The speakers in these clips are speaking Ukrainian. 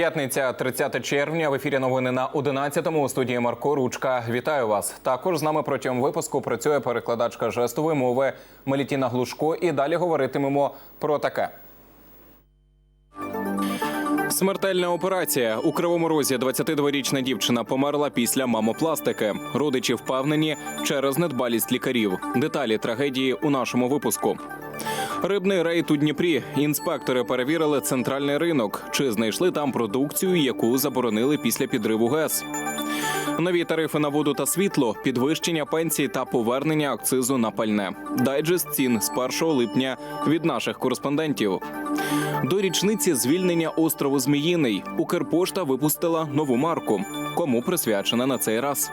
П'ятниця, 30 червня. В ефірі новини на 11-му у студії Марко Ручка. Вітаю вас. Також з нами протягом випуску працює перекладачка жестової мови Мелітіна Глушко. І далі говоритимемо про таке. Смертельна операція у кривому розі 22-річна дівчина померла після мамопластики. Родичі впевнені через недбалість лікарів. Деталі трагедії у нашому випуску. Рибний рейд у Дніпрі. Інспектори перевірили центральний ринок. Чи знайшли там продукцію, яку заборонили після підриву ГЕС? Нові тарифи на воду та світло, підвищення пенсій та повернення акцизу на пальне. Дайджест цін з 1 липня від наших кореспондентів. До річниці звільнення острову Зміїний Укрпошта випустила нову марку. Кому присвячена на цей раз?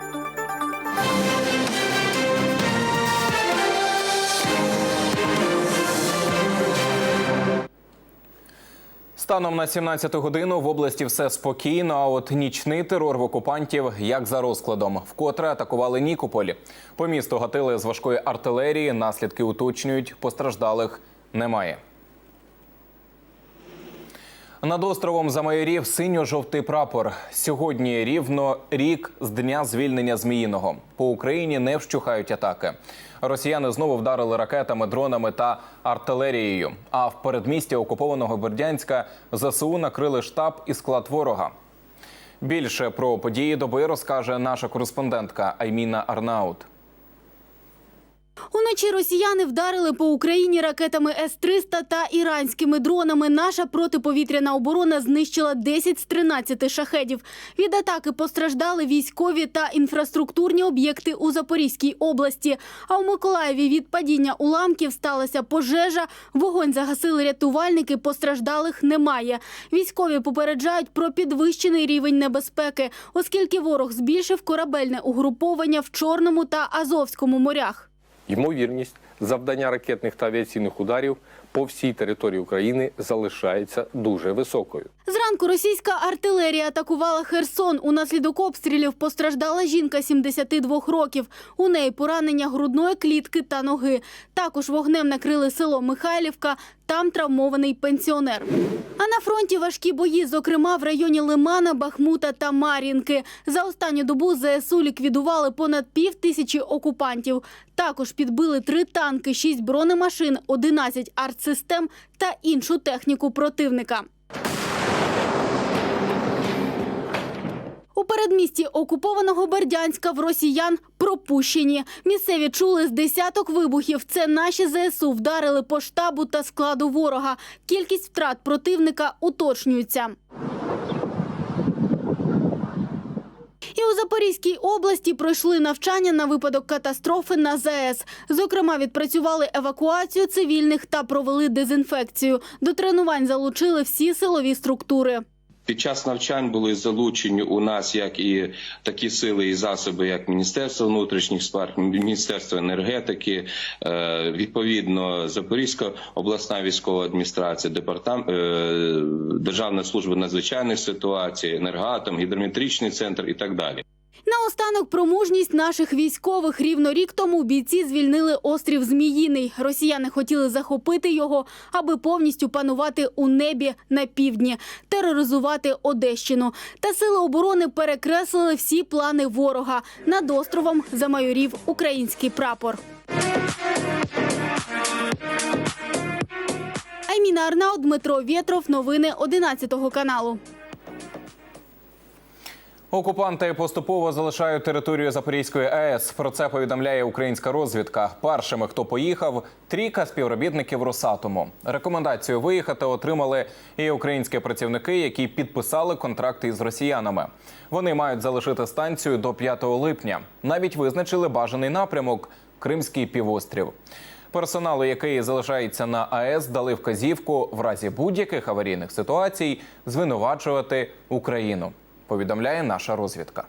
Станом на 17 годину в області все спокійно. А от нічний терор в окупантів як за розкладом, вкотре атакували Нікополі. По місту гатили з важкої артилерії. Наслідки уточнюють, постраждалих немає. Над островом Замайорів синьо-жовтий прапор. Сьогодні рівно рік з дня звільнення Зміїного. По Україні не вщухають атаки. Росіяни знову вдарили ракетами, дронами та артилерією. А в передмісті окупованого Бердянська ЗСУ накрили штаб і склад ворога. Більше про події доби розкаже наша кореспондентка Айміна Арнаут. Уночі росіяни вдарили по Україні ракетами С-300 та іранськими дронами. Наша протиповітряна оборона знищила 10 з 13 шахедів. Від атаки постраждали військові та інфраструктурні об'єкти у Запорізькій області. А у Миколаєві від падіння уламків сталася пожежа. Вогонь загасили рятувальники, постраждалих немає. Військові попереджають про підвищений рівень небезпеки, оскільки ворог збільшив корабельне угруповання в Чорному та Азовському морях. Ймовірність завдання ракетних та авіаційних ударів по всій території України залишається дуже високою. Зранку російська артилерія атакувала Херсон. Унаслідок обстрілів постраждала жінка 72 років. У неї поранення грудної клітки та ноги. Також вогнем накрили село Михайлівка. Там травмований пенсіонер. А на фронті важкі бої, зокрема в районі Лимана, Бахмута та Мар'їнки. За останню добу ЗСУ ліквідували понад пів тисячі окупантів. Також підбили три танки, шість бронемашин, 11 артсистем та іншу техніку противника. У передмісті окупованого Бердянська в росіян пропущені. Місцеві чули з десяток вибухів. Це наші ЗСУ вдарили по штабу та складу ворога. Кількість втрат противника уточнюється. І у Запорізькій області пройшли навчання на випадок катастрофи на ЗАЕС. Зокрема, відпрацювали евакуацію цивільних та провели дезінфекцію. До тренувань залучили всі силові структури. Під час навчань були залучені у нас як і такі сили і засоби, як Міністерство внутрішніх справ, Міністерство енергетики, е, відповідно Запорізька обласна військова адміністрація, департамент Державна служба надзвичайних ситуацій, енергоатом, гідрометричний центр і так далі. Наостанок про мужність наших військових рівно рік тому бійці звільнили острів Зміїний. Росіяни хотіли захопити його, аби повністю панувати у небі на півдні, тероризувати Одещину. Та сили оборони перекреслили всі плани ворога. Над островом замайорів український прапор. Айміна Арнаут, Дмитро Вєтров. Новини 11 каналу. Окупанти поступово залишають територію Запорізької АЕС. Про це повідомляє українська розвідка. Першими, хто поїхав, трійка співробітників Росатому. Рекомендацію виїхати отримали і українські працівники, які підписали контракти із росіянами. Вони мають залишити станцію до 5 липня. Навіть визначили бажаний напрямок Кримський півострів. Персоналу, який залишається на АЕС, дали вказівку в разі будь-яких аварійних ситуацій звинувачувати Україну повідомляє наша розвідка.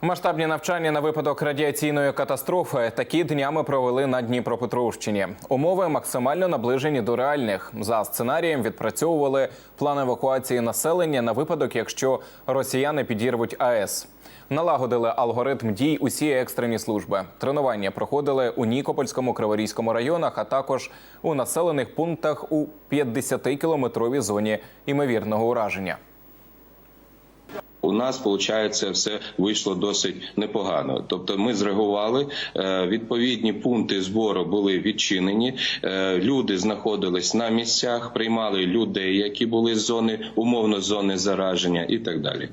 Масштабні навчання на випадок радіаційної катастрофи такі днями провели на Дніпропетровщині. Умови максимально наближені до реальних. За сценарієм відпрацьовували план евакуації населення на випадок, якщо росіяни підірвуть АЕС. Налагодили алгоритм дій усі екстрені служби. Тренування проходили у Нікопольському, Криворізькому районах, а також у населених пунктах у 50-кілометровій зоні імовірного ураження. У нас виходить, все вийшло досить непогано. Тобто, ми зреагували. е, Відповідні пункти збору були відчинені. е, Люди знаходились на місцях, приймали людей, які були з зони умовно зони зараження, і так далі.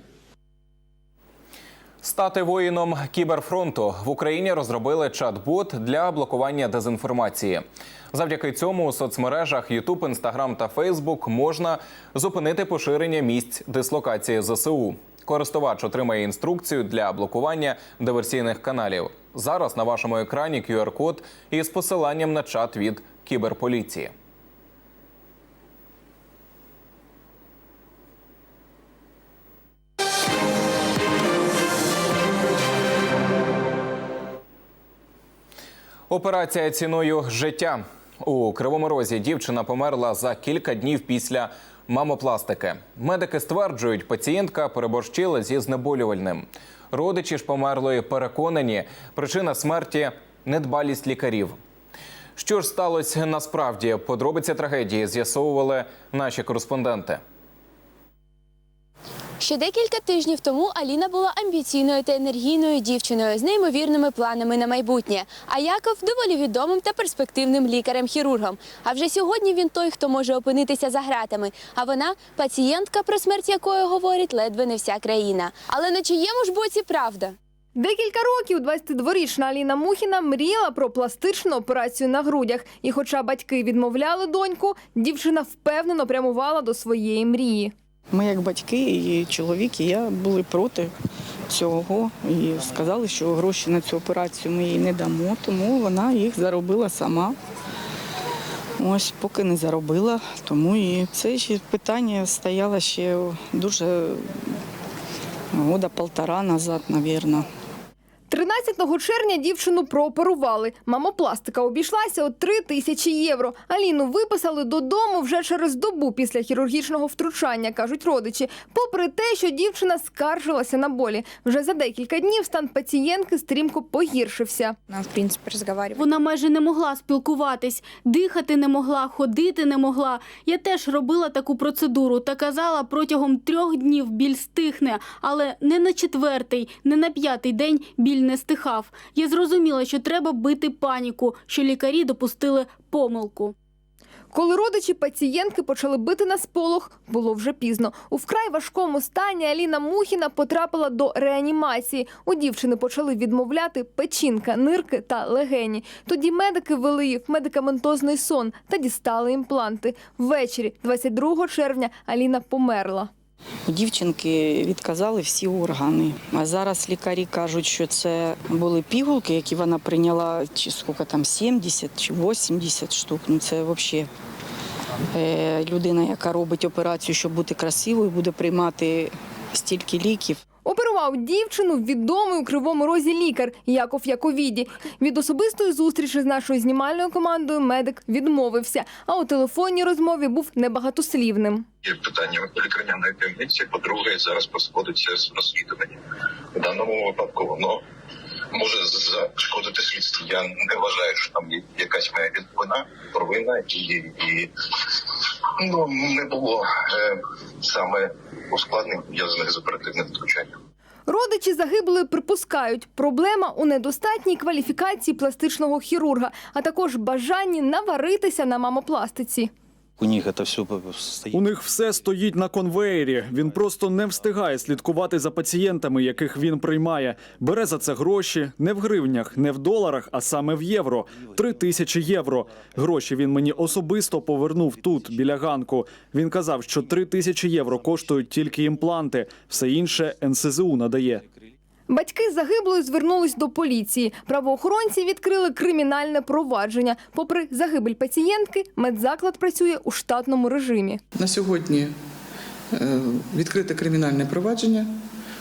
Стати воїном кіберфронту в Україні розробили чат-бот для блокування дезінформації. Завдяки цьому у соцмережах YouTube, Instagram та Facebook можна зупинити поширення місць дислокації ЗСУ. Користувач отримає інструкцію для блокування диверсійних каналів. Зараз на вашому екрані QR-код із посиланням на чат від кіберполіції. Операція ціною життя у кривому розі. Дівчина померла за кілька днів після мамопластики. Медики стверджують, пацієнтка переборщила зі знеболювальним. Родичі ж померлої переконані, причина смерті недбалість лікарів. Що ж сталося насправді? Подробиці трагедії з'ясовували наші кореспонденти. Ще декілька тижнів тому Аліна була амбіційною та енергійною дівчиною з неймовірними планами на майбутнє. А Яков доволі відомим та перспективним лікарем-хірургом. А вже сьогодні він той, хто може опинитися за гратами. А вона пацієнтка, про смерть якої говорить ледве не вся країна. Але на чиєму ж боці правда? Декілька років 22-річна Аліна Мухіна мріяла про пластичну операцію на грудях. І хоча батьки відмовляли доньку, дівчина впевнено прямувала до своєї мрії. Ми, як батьки, і чоловік, і я були проти цього і сказали, що гроші на цю операцію ми їй не дамо, тому вона їх заробила сама. Ось поки не заробила, тому і це ще питання стояло ще дуже года полтора назад, мабуть. 13 червня дівчину прооперували. Мамопластика обійшлася у 3 тисячі євро. Аліну виписали додому вже через добу після хірургічного втручання, кажуть родичі. Попри те, що дівчина скаржилася на болі. Вже за декілька днів стан пацієнтки стрімко погіршився. Вона майже не могла спілкуватись, дихати не могла, ходити не могла. Я теж робила таку процедуру та казала, протягом трьох днів біль стихне, але не на четвертий, не на п'ятий день біль не стихав. Я зрозуміла, що треба бити паніку, що лікарі допустили помилку. Коли родичі пацієнтки почали бити на сполох, було вже пізно. У вкрай важкому стані Аліна Мухіна потрапила до реанімації. У дівчини почали відмовляти печінка, нирки та легені. Тоді медики ввели її в медикаментозний сон та дістали імпланти. Ввечері, 22 червня, Аліна померла. У дівчинки відказали всі органи. А зараз лікарі кажуть, що це були пігулки, які вона прийняла, чи скільки там 70 чи 80 штук. Ну це взагалі е, людина, яка робить операцію, щоб бути красивою, буде приймати стільки ліків. Оперував дівчину відомий у кривому розі лікар Яков Яковіді. Від особистої зустрічі з нашою знімальною командою медик відмовився, а у телефонній розмові був небагатослівним. Є питання лікарняної таємниці. По-друге, зараз посходиться з розслідування. В даному випадку воно може зашкодити слідству. Я не вважаю, що там є якась моя вина, провина і, і ну, не було е, саме ускладнень пов'язаних з оперативним втручанням. Родичі загиблої припускають, проблема у недостатній кваліфікації пластичного хірурга, а також бажанні наваритися на мамопластиці. У них это все стоит. У них все стоїть на конвеєрі. Він просто не встигає слідкувати за пацієнтами, яких він приймає. Бере за це гроші не в гривнях, не в доларах, а саме в євро. Три тисячі євро. Гроші він мені особисто повернув тут, біля ганку. Він казав, що три тисячі євро коштують тільки імпланти, все інше НСЗУ надає. Батьки загиблої звернулись до поліції. Правоохоронці відкрили кримінальне провадження. Попри загибель пацієнтки, медзаклад працює у штатному режимі. На сьогодні е, відкрите кримінальне провадження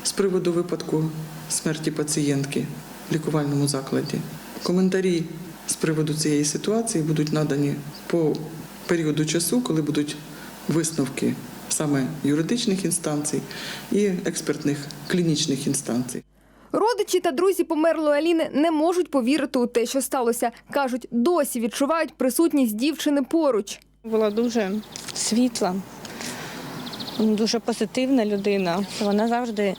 з приводу випадку смерті пацієнтки в лікувальному закладі. Коментарі з приводу цієї ситуації будуть надані по періоду часу, коли будуть висновки саме юридичних інстанцій і експертних клінічних інстанцій. Родичі та друзі померлої Аліни не можуть повірити у те, що сталося. кажуть, досі відчувають присутність дівчини поруч. Була дуже світла, дуже позитивна людина. Вона завжди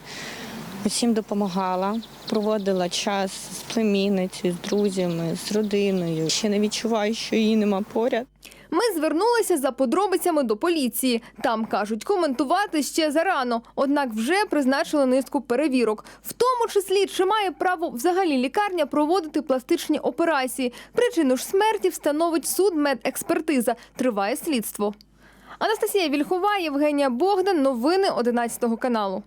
усім допомагала, проводила час з племінницею, з друзями, з родиною. Ще не відчуваю, що її нема поряд. Ми звернулися за подробицями до поліції. Там кажуть, коментувати ще зарано, однак вже призначили низку перевірок, в тому числі чи має право взагалі лікарня проводити пластичні операції. Причину ж смерті встановить суд медекспертиза. Триває слідство. Анастасія Вільхова, Євгенія Богдан. Новини 11 каналу.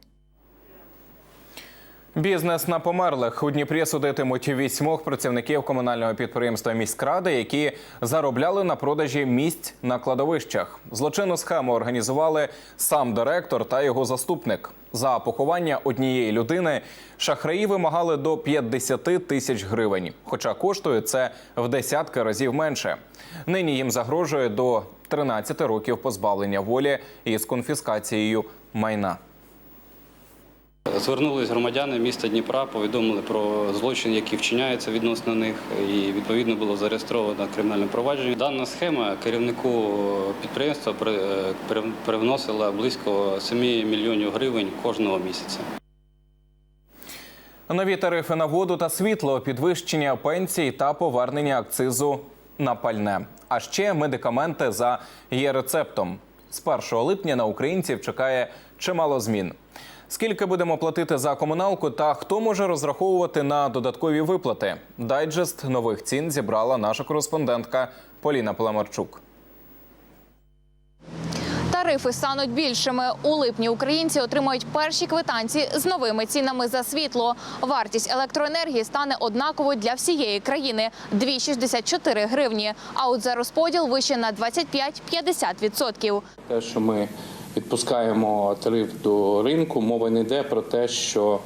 Бізнес на померлих у Дніпрі судитимуть вісьмох працівників комунального підприємства міськради, які заробляли на продажі місць на кладовищах. Злочинну схему організували сам директор та його заступник. За поховання однієї людини шахраї вимагали до 50 тисяч гривень, хоча коштує це в десятки разів менше. Нині їм загрожує до 13 років позбавлення волі із конфіскацією майна. Звернулись громадяни міста Дніпра, повідомили про злочин, який вчиняється відносно них, і відповідно було зареєстровано кримінальне провадження. Дана схема керівнику підприємства при- е, привносила близько 7 мільйонів гривень кожного місяця. Нові тарифи на воду та світло, підвищення пенсій та повернення акцизу на пальне. А ще медикаменти за є-рецептом. З 1 липня на українців чекає чимало змін. Скільки будемо платити за комуналку та хто може розраховувати на додаткові виплати? Дайджест нових цін зібрала наша кореспондентка Поліна Паламарчук. Тарифи стануть більшими. У липні українці отримають перші квитанції з новими цінами за світло. Вартість електроенергії стане однаковою для всієї країни – 2,64 гривні. А от за розподіл вище на 25-50%. Те, що ми відпускаємо тариф до ринку, мова не йде про те, що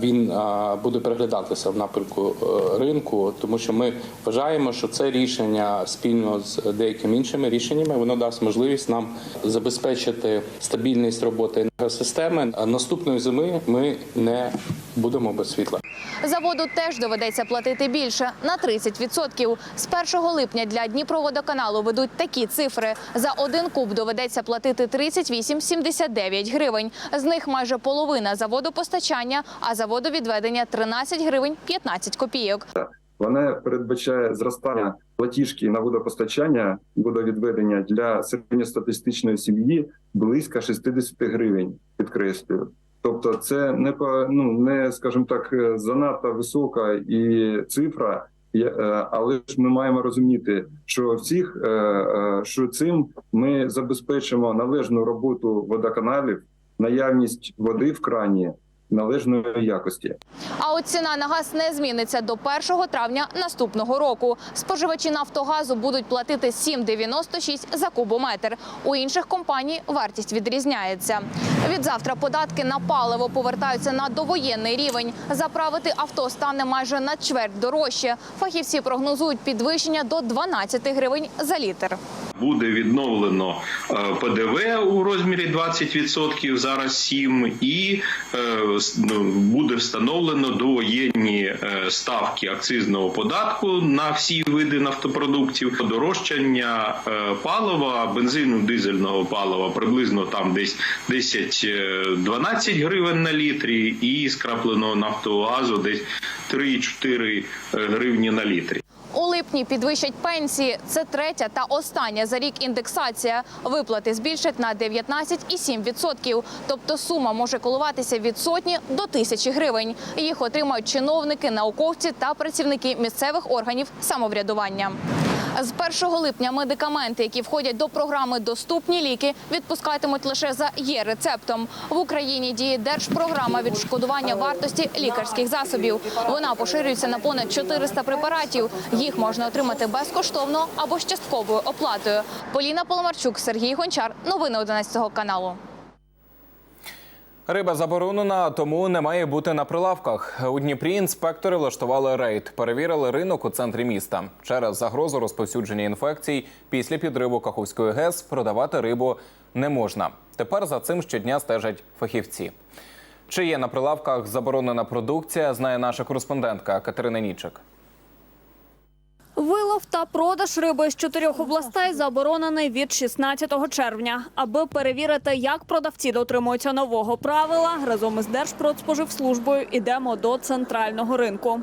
він е, буде переглядатися в напрямку е, ринку, тому що ми вважаємо, що це рішення спільно з деякими іншими рішеннями воно дасть можливість нам забезпечити стабільність роботи енергосистеми. Наступної зими ми не будемо без світла. За воду теж доведеться платити більше – на 30%. З 1 липня для Дніпроводоканалу ведуть такі цифри. За один куб доведеться платити 38,79 гривень. З них майже половина за водопостачання, а за водовідведення – 13 гривень 15 копійок. Вона передбачає зростання платіжки на водопостачання водовідведення для середньостатистичної сім'ї близько 60 гривень. Підкреслюю. Тобто, це не по ну не скажімо так е, занадто висока і цифра. е, Але ж ми маємо розуміти, що всіх е, що цим ми забезпечимо належну роботу водоканалів, наявність води в крані належної якості. А от ціна на газ не зміниться до 1 травня наступного року. Споживачі Нафтогазу будуть платити 7,96 за кубометр. У інших компаній вартість відрізняється. Від завтра податки на паливо повертаються на довоєнний рівень. Заправити авто стане майже на чверть дорожче. Фахівці прогнозують підвищення до 12 гривень за літр. Буде відновлено е, ПДВ у розмірі 20%, зараз 7%, і е, ну, буде встановлено довоєнні е, ставки акцизного податку на всі види нафтопродуктів. Дорожчання е, палива, бензину, дизельного палива приблизно там десь 10-12 гривень на літрі, і скрапленого нафтового газу десь 3-4 гривні на літрі. У липні підвищать пенсії. Це третя та остання за рік індексація. Виплати збільшать на 19,7%. Тобто сума може колуватися від сотні до тисячі гривень. Їх отримають чиновники, науковці та працівники місцевих органів самоврядування. З 1 липня медикаменти, які входять до програми Доступні ліки, відпускатимуть лише за є рецептом. В Україні діє держпрограма відшкодування вартості лікарських засобів. Вона поширюється на понад 400 препаратів. Їх можна отримати безкоштовно або з частковою оплатою. Поліна Поломарчук, Сергій Гончар. Новини 11 каналу. Риба заборонена, тому не має бути на прилавках. У Дніпрі інспектори влаштували рейд, перевірили ринок у центрі міста. Через загрозу розповсюдження інфекцій після підриву Каховської ГЕС продавати рибу не можна. Тепер за цим щодня стежать фахівці. Чи є на прилавках заборонена продукція, знає наша кореспондентка Катерина Нічик. Вилов та продаж риби з чотирьох областей заборонений від 16 червня. Аби перевірити, як продавці дотримуються нового правила, разом із Держпродспоживслужбою йдемо до центрального ринку.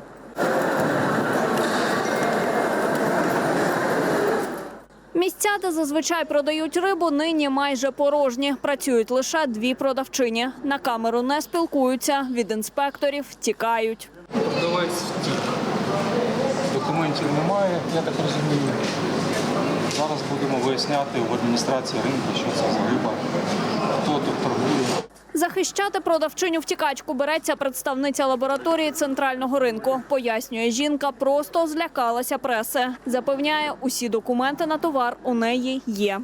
Місця, де зазвичай продають рибу, нині майже порожні. Працюють лише дві продавчині. На камеру не спілкуються, від інспекторів тікають. Втік. Документів немає, я так розумію. Зараз будемо виясняти в адміністрації ринку, що це за риба, хто тут торгує. Захищати продавчиню втікачку береться представниця лабораторії центрального ринку. Пояснює, жінка просто злякалася преси. Запевняє, усі документи на товар у неї є.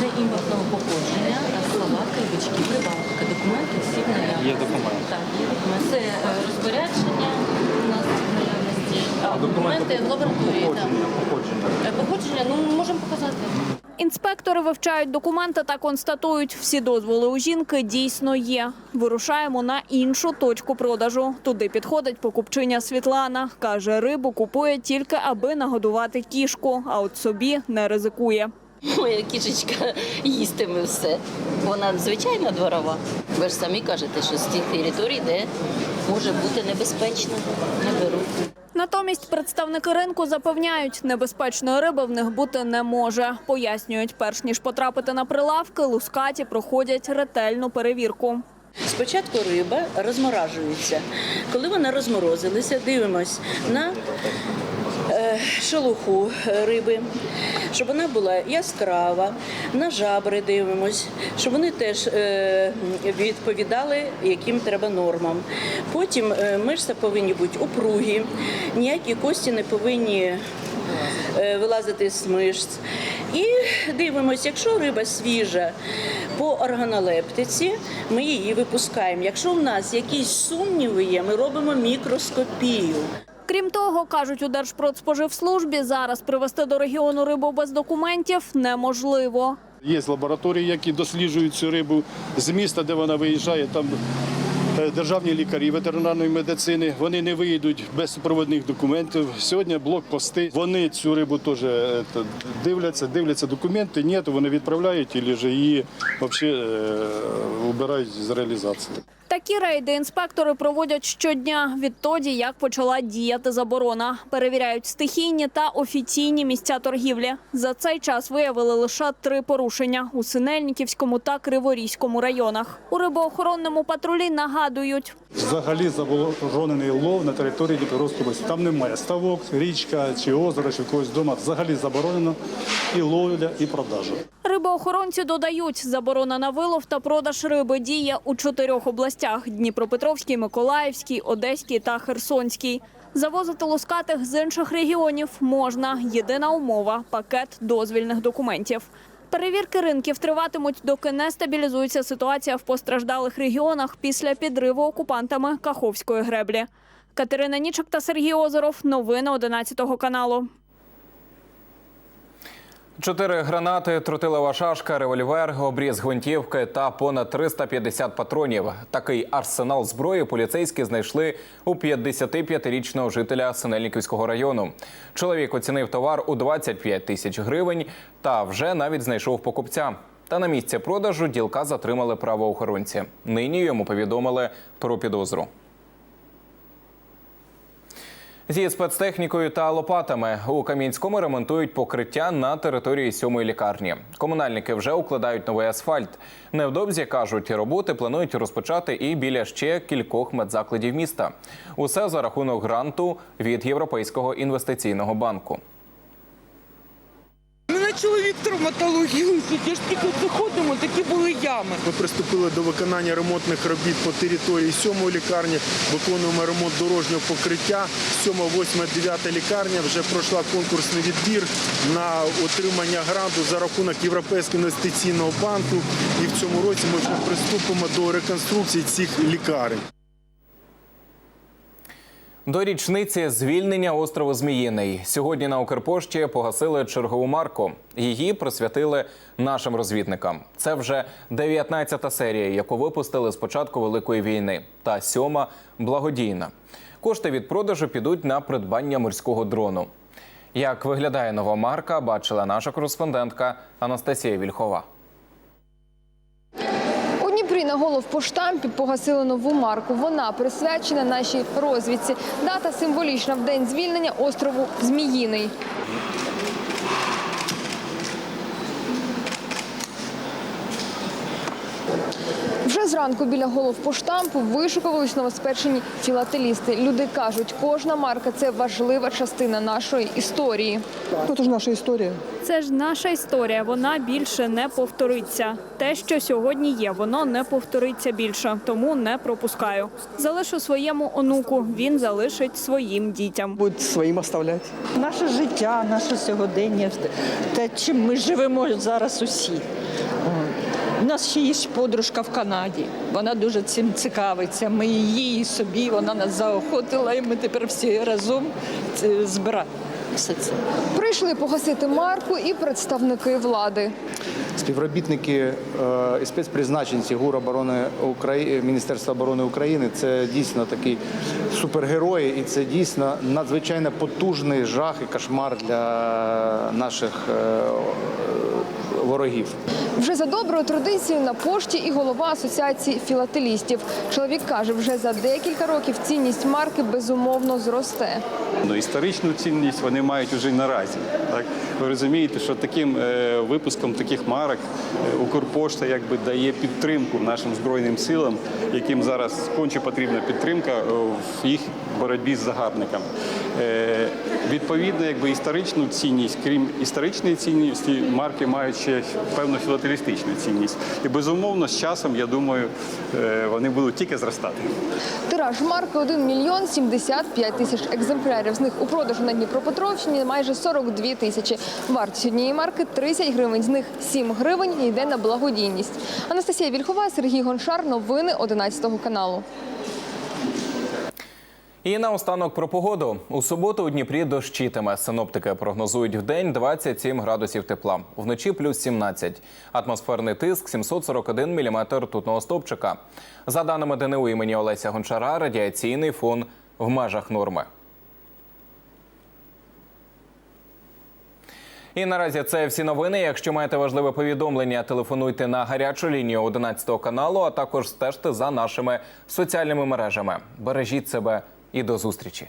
Це імпортного походження, салат, рибочки, прибавка. Документи всі в наявності. Є документи. Так, є документи. Це е, розпорядження документи в лабораторії. так. Походження. Е, Походження, ну можемо показати. Інспектори вивчають документи та констатують, всі дозволи у жінки дійсно є. Вирушаємо на іншу точку продажу. Туди підходить покупчиня Світлана. Каже, рибу купує тільки аби нагодувати кішку, а от собі не ризикує. Моя кішечка їстиме все. Вона звичайно дворова. Ви ж самі кажете, що з тих територій, де може бути небезпечно, не беруть. Натомість представники ринку запевняють, небезпечної риби в них бути не може. Пояснюють, перш ніж потрапити на прилавки, лускаті проходять ретельну перевірку. Спочатку риба розморажується. Коли вона розморозилася, дивимось на е, шелуху риби, щоб вона була яскрава, на жабри дивимось, щоб вони теж е, відповідали яким треба нормам. Потім е, мишця повинні бути упругі, ніякі кості не повинні е, вилазити з мишць. І дивимося, якщо риба свіжа по органолептиці, ми її випускаємо. Якщо в нас якісь сумніви є, ми робимо мікроскопію. Крім того, кажуть у Держпродспоживслужбі, зараз привезти до регіону рибу без документів неможливо. Є лабораторії, які досліджують цю рибу з міста, де вона виїжджає. Там е, державні лікарі ветеринарної медицини. Вони не виїдуть без супровідних документів. Сьогодні блокпости. Вони цю рибу теж е, дивляться, дивляться документи. Ні, то вони відправляють і її взагалі убирають з реалізації. Такі рейди інспектори проводять щодня відтоді, як почала діяти заборона. Перевіряють стихійні та офіційні місця торгівлі. За цей час виявили лише три порушення у Синельниківському та Криворізькому районах. У рибоохоронному патрулі нагадують, Взагалі заборонений лов на території Дніпровської області. Там немає ставок, річка чи озеро, чи когось вдома. Взагалі заборонено і ловля, і продажа. Рибоохоронці додають, заборона на вилов та продаж риби діє у чотирьох областях: Дніпропетровській, Миколаївській, Одеській та Херсонській. Завозити лускатих з інших регіонів можна. Єдина умова пакет дозвільних документів. Перевірки ринків триватимуть, доки не стабілізується ситуація в постраждалих регіонах після підриву окупантами Каховської греблі. Катерина Нічок та Сергій Озеров. Новини 11 каналу. Чотири гранати, тротилова шашка, револьвер, обріз гвинтівки та понад 350 патронів. Такий арсенал зброї поліцейські знайшли у 55-річного жителя Синельниківського району. Чоловік оцінив товар у 25 тисяч гривень та вже навіть знайшов покупця. Та на місці продажу ділка затримали правоохоронці. Нині йому повідомили про підозру. Зі спецтехнікою та лопатами у Кам'янському ремонтують покриття на території сьомої лікарні. Комунальники вже укладають новий асфальт. Невдовзі кажуть, роботи планують розпочати і біля ще кількох медзакладів міста. Усе за рахунок гранту від Європейського інвестиційного банку. Чоловік травматологію, я ж тільки заходимо, такі були ями. Ми приступили до виконання ремонтних робіт по території 7 лікарні. Виконуємо ремонт дорожнього покриття. 7, 8, 9 лікарня вже пройшла конкурсний відбір на отримання гранту за рахунок Європейського інвестиційного банку. І в цьому році ми вже приступимо до реконструкції цих лікарень. До річниці звільнення острову Зміїний сьогодні на Укрпошті погасили чергову марку. Її присвятили нашим розвідникам. Це вже 19-та серія, яку випустили з початку великої війни, та сьома благодійна. Кошти від продажу підуть на придбання морського дрону. Як виглядає нова марка, бачила наша кореспондентка Анастасія Вільхова. У голов по штампі погасили нову марку. Вона присвячена нашій розвідці. Дата символічна в день звільнення острову Зміїний. Вже зранку біля головпоштампу вишукувались новоспечені філателісти. Люди кажуть, кожна марка це важлива частина нашої історії. Це ж наша історія. Це ж наша історія. Вона більше не повториться. Те, що сьогодні є, воно не повториться більше, тому не пропускаю. Залишу своєму онуку. Він залишить своїм дітям. Будуть своїм оставляти. Наше життя, наше сьогодення, те, чим ми живемо зараз усі. У нас ще є подружка в Канаді. Вона дуже цим цікавиться. Ми її і собі, вона нас заохотила, і ми тепер всі разом е, збираємо все це. Прийшли погасити марку і представники влади. Співробітники е, і спецпризначенці ГУР оборони України, Міністерства оборони України це дійсно такі супергерої, і це дійсно надзвичайно потужний жах і кошмар для наших е, ворогів. Вже за доброю традицією на пошті і голова асоціації філателістів. Чоловік каже, вже за декілька років цінність марки безумовно зросте. Ну, історичну цінність вони мають уже наразі. Так ви розумієте, що таким е, випуском таких марок е, Укрпошта якби дає підтримку нашим збройним силам, яким зараз конче потрібна підтримка е, в їх боротьбі з загарбниками. Е, відповідно, якби історичну цінність, крім історичної цінності, марки мають ще певну філателістичну цінність. І безумовно, з часом, я думаю, е, вони будуть тільки зростати. Тираж марки 1 мільйон 75 тисяч екземплярів. З них у продажу на Дніпропетровщині майже 42 тисячі. Вартість однієї марки 30 гривень. З них 7 гривень йде на благодійність. Анастасія Вільхова, Сергій Гончар. Новини 11 каналу. І наостанок про погоду. У суботу у Дніпрі дощитиме. Синоптики прогнозують в день 27 градусів тепла. Вночі плюс 17. Атмосферний тиск 741 міліметр ртутного стовпчика. За даними ДНУ імені Олеся Гончара, радіаційний фон в межах норми. І наразі це всі новини. Якщо маєте важливе повідомлення, телефонуйте на гарячу лінію 11 каналу, а також стежте за нашими соціальними мережами. Бережіть себе і до зустрічі.